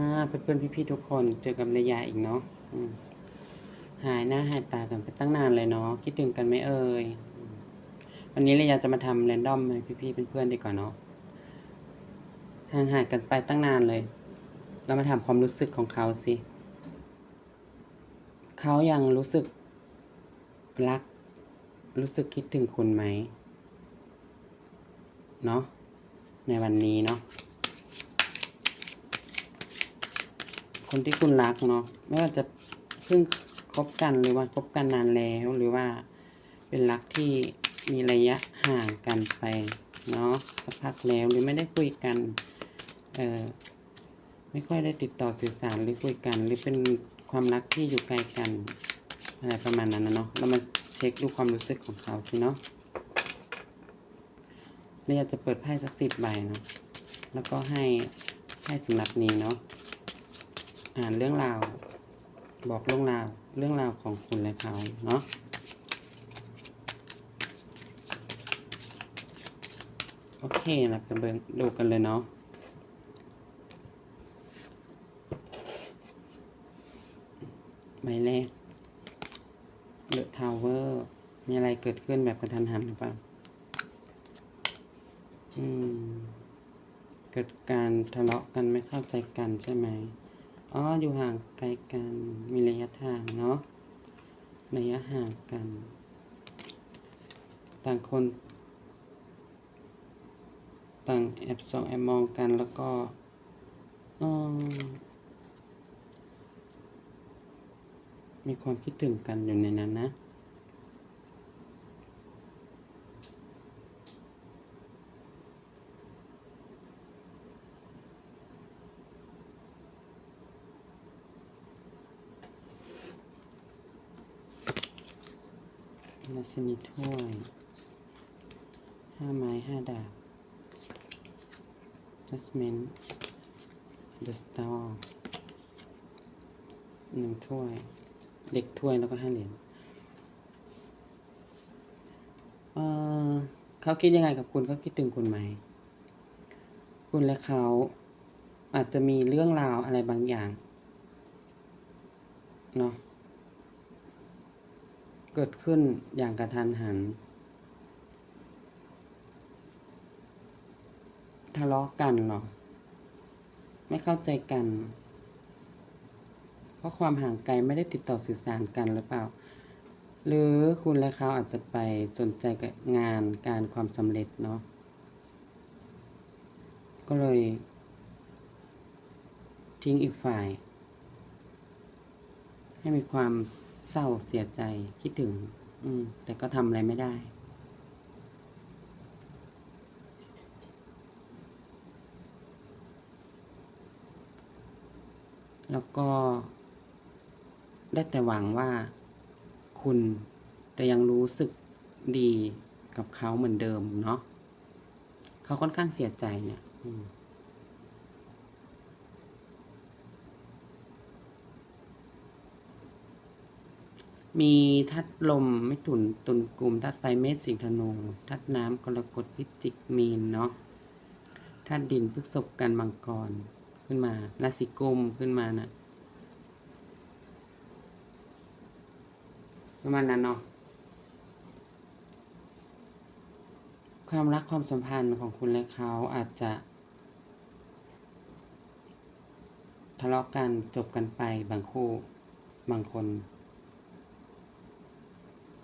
อ่าเพื่อนๆพี่ๆทุกคนเจอกับระยะอีกเนาะหายหน้าหายตากันไปตั้งนานเลยเนาะคิดถึงกันไหมเอ่ยอืมวันนี้ระยะจะมาทำแรนดอมให้พี่ๆเพื่อนๆดีกว่าเนาะห่างหายกันไปตั้งนานเลย เรามาถามความรู้สึกของเขาสิเขายังรู้สึกรัก รู้สึกคิดถึงคุณไหมเนาะในวันนี้เนาะ คนที่คุณรักเนาะไม่ว่าจะเพิ่งคบกันหรือว่าคบกันนานแล้วหรือว่าเป็นรักที่มีระยะห่างกันไปเนาะสักพักแล้วหรือไม่ได้คุยกันเออไม่ค่อยได้ติดต่อสื่อสารหรือคุยกัน หรือเป็นความรักที่อยู่ไกลกันอะไรประมาณนั้นนะเนาะเรามาเช็คดูความรู้สึกของเขาสิเนาะเราอยากจะเปิดไพ่สักสิบใบเนาะแล้วก็ให้ให้สำหรับนี้เนาะ อ่านเรื่องราว บอกเรื่องราวเรื่องราวของคุณและเขาเนาะโอเคเราไปเบิ่งดูกันเลยเนาะใบแรกเดอะทาวเวอร์มีอะไรเกิดขึ้นแบบกระทันหันหรือเปล่าอืม เกิดการทะเลาะกันไม่เข้าใจกันใช่ไหม อ๋อ อยู่ห่างไกลกัน มีระยะทางเนาะ ระยะห่างกัน ต่างคน ต่างแอบส่องแอบมองกันแล้วก็อ๋อมีความคิดถึงกันอยู่ในนั้นนะ รา ชินีถ้วยห้าไม้ห้าดาบ Judgment The Star หนึ่งถ้วย เด็กถ้วยแล้วก็ห้าเหรียญเออเขาคิดยังไงกับคุณเขาคิดถึงคุณไหม คุณและเขาอาจจะมีเรื่องราวอะไรบางอย่างเนาะ เกิดขึ้นอย่างกระทันหัน ทะเลาะกันหรอ ไม่เข้าใจกัน เพราะความห่างไกลไม่ได้ติดต่อสื่อสารกันหรือเปล่า หรือคุณและเขาอาจจะไปสนใจกับงานการความสำเร็จเนาะ ก็เลย ทิ้งอีกฝ่าย ให้มีความ เศร้าเสียใจคิดถึง อืม แต่ก็ทำอะไรไม่ได้ แล้วก็ ได้แต่หวังว่า คุณจะยังรู้สึกดีกับเขาเหมือนเดิมเนาะเขาค่อนข้างเสียใจเนี่ย อืม มีทัดลมไม่ถุนตุนกลุ่มทัดไฟเมษสิงธนูทัดน้ำกรกฎพิจิกมีนเนาะทัดดินพฤกษบกันมังกรขึ้นมาราศีกุมขึ้นมานะประมาณนั้นเนาะความรักความสัมพันธ์ของคุณและเขาอาจจะ ทะเลาะกันจบกันไปบางคู่บางคน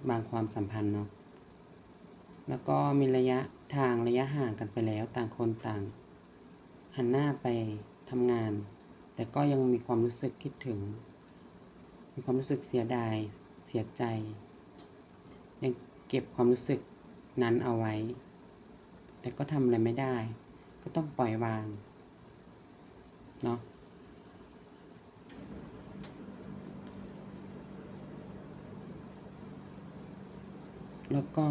บางความสัมพันธ์เนาะแล้วก็มีระยะทางระยะห่างกันไปแล้วต่างคนต่าง หันหน้าไปทำงาน แต่ก็ยังมีความรู้สึกคิดถึง มีความรู้สึกเสียดาย เสียใจ ยังเก็บความรู้สึกนั้นเอาไว้ แต่ก็ทำอะไรไม่ได้ ก็ต้องปล่อยวางเนาะ แล้วก็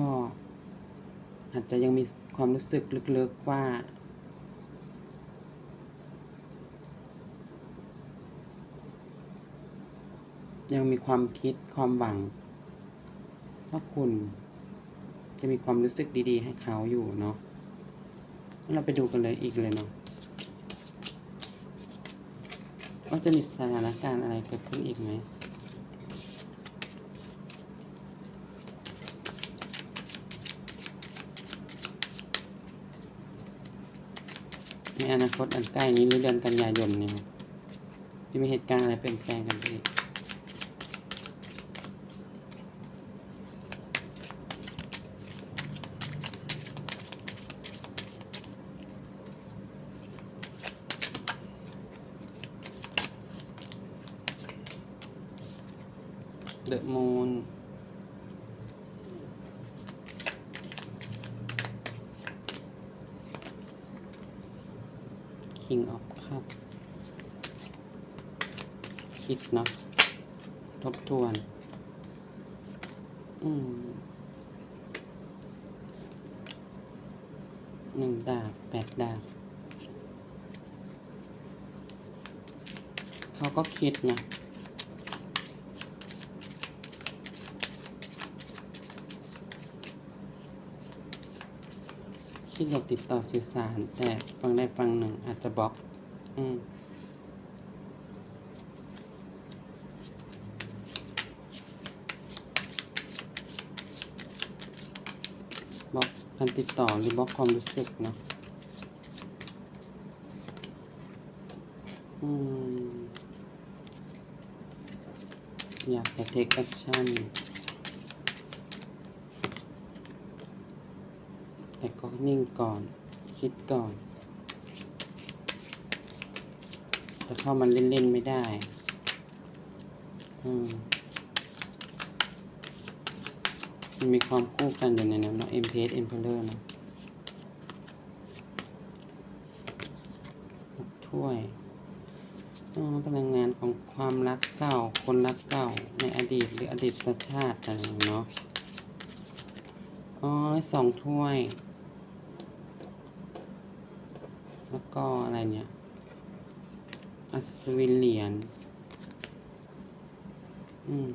อาจจะยังมีความรู้สึกลึกๆว่า ยังมีความคิดความหวัง ว่าคุณจะมีความรู้สึกดีๆ ให้เขาอยู่เนาะเราไปดูกันเลยอีกเลยเนาะว่าจะมีสถานการณ์อะไรเกิดขึ้นอีกไหม ในอนาคตอันใกล้นี้หรือเดือนกันยายนนี่ยครับจะมีเหตุการณ์อะไรเปลี่ยนแปลงกันไปอีกเดอะมูน คิงออฟคัพคิดเนาะทบทวน อืมหนึ่งดาบแปดดาบเขาก็คิดนะ คิดอยากติดต่อสื่อสาร แต่ฟังได้ฟังหนึ่งอาจจะบล็อก อืมบล็อกการติดต่อหรือบล็อกความรู้สึกเนาะอืมอยากจะ take action แต่ก็นิ่งก่อน คิดก่อนจะเข้ามันเล่น ๆ ไม่ได้ อืมมันมีความคู่กันอยู่ในนั้นเนาะ M P S Emperor นะถ้วยอ๋อพลังงานของความรักเก่า คนรักเก่า ในอดีตหรืออดีตชาติอะไรเนาะ อ๋อสองถ้วย แล้ว ก็อะไรเนี่ยอัศวินเหรียญอืม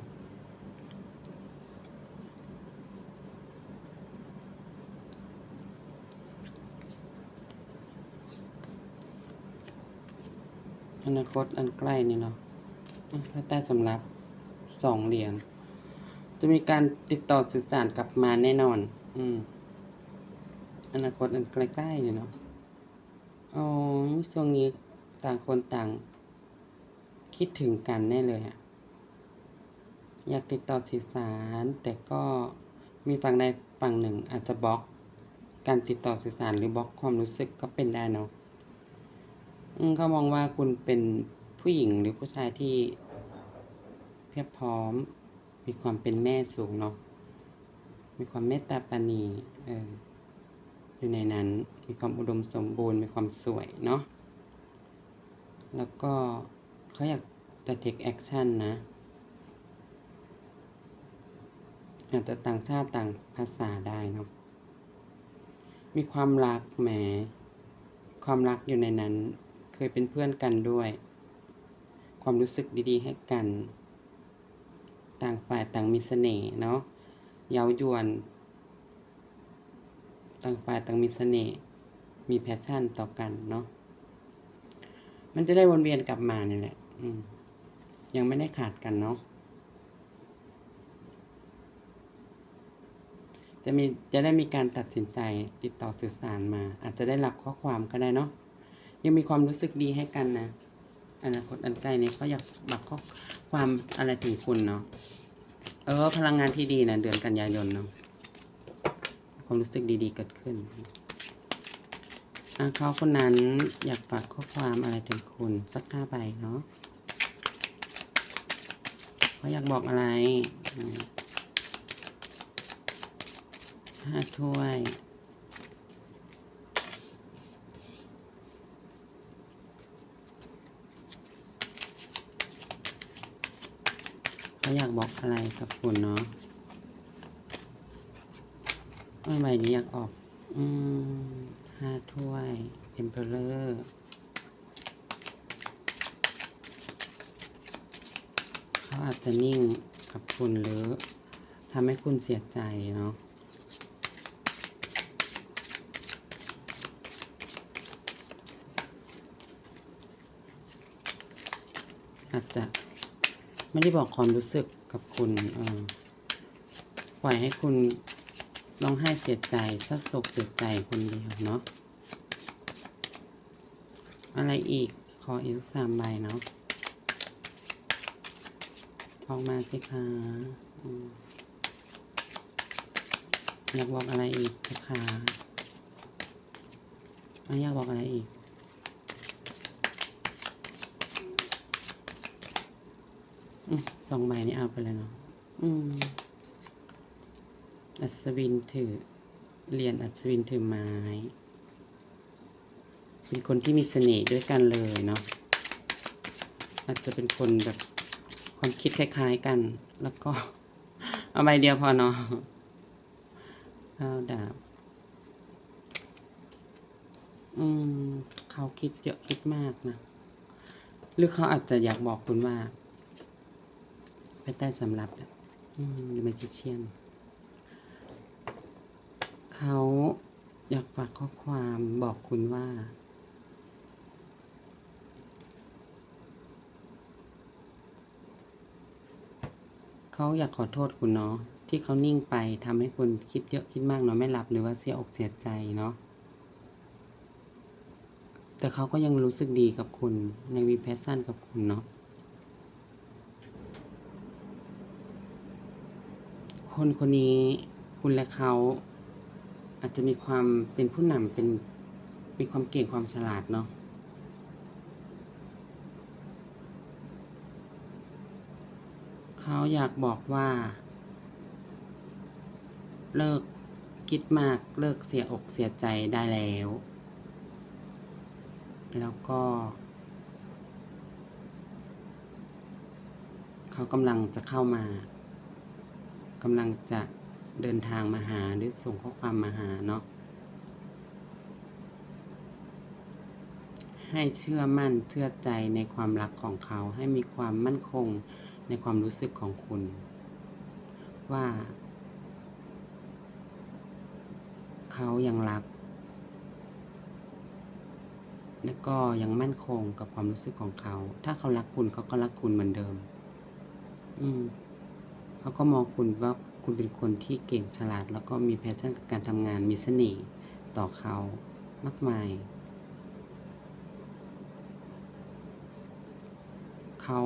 อนาคตอันใกล้นี่เนาะพระใต้สำรับสองเหรียญ จะมีการติดต่อสื่อสารกลับมาแน่นอน อืม อนาคตอันใกล้ๆนี่เนาะ ช่วงนี้ต่างคนต่าง คิดถึงกันแน่เลยอะอยากติดต่อสื่อสาร แต่ก็มีฝั่งใดฝั่งหนึ่งอาจจะบล็อก การติดต่อสื่อสารหรือบล็อกความรู้สึกก็เป็นได้เนาะอืมเขามองว่าคุณเป็นผู้หญิงหรือผู้ชายที่เพียบพร้อม มีความเป็นแม่สูงเนาะมีความเมตตาปาณีเอออยู่ในนั้น มีความอุดมสมบูรณ์ มีความสวยเนาะ แล้วก็เขาอยากจะ take action นะ อาจจะต่างชาติต่างภาษาได้เนาะ มีความรักแหม ความรักอยู่ในนั้น เคยเป็นเพื่อนกันด้วย ความรู้สึกดีๆ ให้กัน ต่างฝ่ายต่างมีเสน่ห์เนาะ เย้ายวน ต่างฝ่ายต่างมีเสน่ห์ มีแพชชั่นต่อกันเนาะ มันจะได้วนเวียนกลับมานี่แหละอืมยังไม่ได้ขาดกันเนาะจะมีจะได้มีการตัดสินใจติดต่อสื่อสารมา อาจจะได้รับข้อความก็ได้เนาะยังมีความรู้สึกดีให้กันนะอนาคตอันใกล้นี้เขาอยากบอกข้อความอะไรถึงคุณเนาะเออพลังงานที่ดีนะเดือนกันยายนเนาะความรู้สึกดีๆเกิดขึ้น เขาคนนั้นอยากฝากข้อความอะไรถึงคุณ สักห้าใบเนาะเขาอยากบอกอะไรห้าถ้วยเขาอยากบอกอะไรกับคุณเนาะว่าใบนี้อยากออก อืม ห้าถ้วยเอ็มเพลเลอร์เขาอาจจะนิ่งกับคุณหรือทำให้คุณเสียใจเนาะอาจจะไม่ได้บอกความรู้สึกกับคุณ ปล่อยให้คุณ ร้องไห้เสียใจเศร้าโศกเสียใจคนเดียวเนาะ อะไรอีก ขออีกสามใบเนาะออกมาสิคะอยากบอกอะไรอีกนะคะอ่อยากบอกอะไรอีกอืมสองใบนี้เอาไปเลยเนาะ อืม อัศวินถือเรียนอัศวินถือไม้ เป็นคนที่มีเสน่ห์ด้วยกันเลยเนาะอาจจะเป็นคนแบบความคิดคล้ายๆกัน แล้วก็ เอาใบเดียวพอเนาะเอาดาบอืม เขาคิดเยอะคิดมากนะ หรือเขาอาจจะอยากบอกคุณว่า ไปใต้สำรับอะอืมเมจิเชียน เขาอยากฝากข้อความบอกคุณว่า เขาอยากขอโทษคุณเนาะที่เขานิ่งไปทำให้คุณคิดเยอะคิดมากเนาะไม่หลับหรือว่าเสียอกเสียใจเนาะแต่เขาก็ยังรู้สึกดีกับคุณยังมีแพชชั่นกับคุณเนาะคนคนนี้คุณและเขา อาจจะมีความเป็นผู้นำเป็นมีความเก่งความฉลาดเนาะเขาอยากบอกว่า เลิกคิดมากเลิกเสียอกเสียใจได้แล้ว แล้วก็ เขากำลังจะเข้ามากำลังจะ เดินทางมาหาหรือส่งข้อความมาหาเนาะให้เชื่อมั่นเชื่อใจในความรักของเขา ให้มีความมั่นคงในความรู้สึกของคุณ ว่า เขายังรัก และก็ยังมั่นคงกับความรู้สึกของเขา ถ้าเขารักคุณเขาก็รักคุณเหมือนเดิม อืมเขาก็มองคุณว่า คุณเป็นคนที่เก่งฉลาด แล้วก็มีแพชชั่นกับการทำงานมีเสน่ห์ต่อเขามากมาย เขา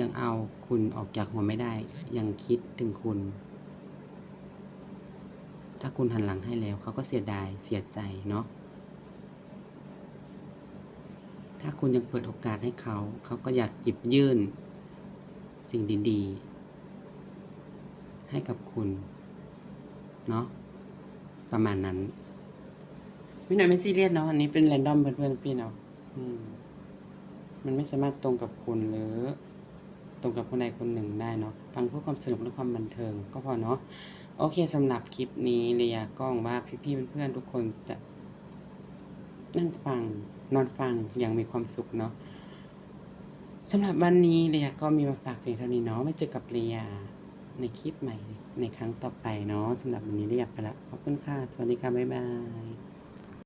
ยังเอาคุณออกจากหัวไม่ได้ ยังคิดถึงคุณ ถ้าคุณหันหลังให้แล้ว เขาก็เสียดายเสียใจเนาะถ้าคุณยังเปิดโอกาสให้เขา เขาก็อยากหยิบยื่น สิ่งดีๆ ให้กับคุณ เนาะประมาณนั้นพี่หน่อยไม่ซีเรียสเนาะอันนี้เป็นแรนดอมเพื่อนๆพี่เนาะมันไม่สามารถตรงกับคุณหรือ ตรงกับคนใดคนหนึ่งได้เนาะฟังเพื่อความสนุกและความบันเทิง ก็พอเนาะโอเคสำหรับคลิปนี้เรียก็หวังว่าพี่ๆเพื่อนๆทุกคนจะนั่งฟังนอนฟังอย่างมีความสุขเนาะสำหรับวันนี้เรียก็มีมาฝากเพียงเท่านี้เนาะไว้เจอกับเรีย ในคลิปใหม่ในครั้งต่อไปเนาะสำหรับวันนี้เรียบไปแล้วขอบคุณค่ะ สวัสดีค่ะ บ๊ายบาย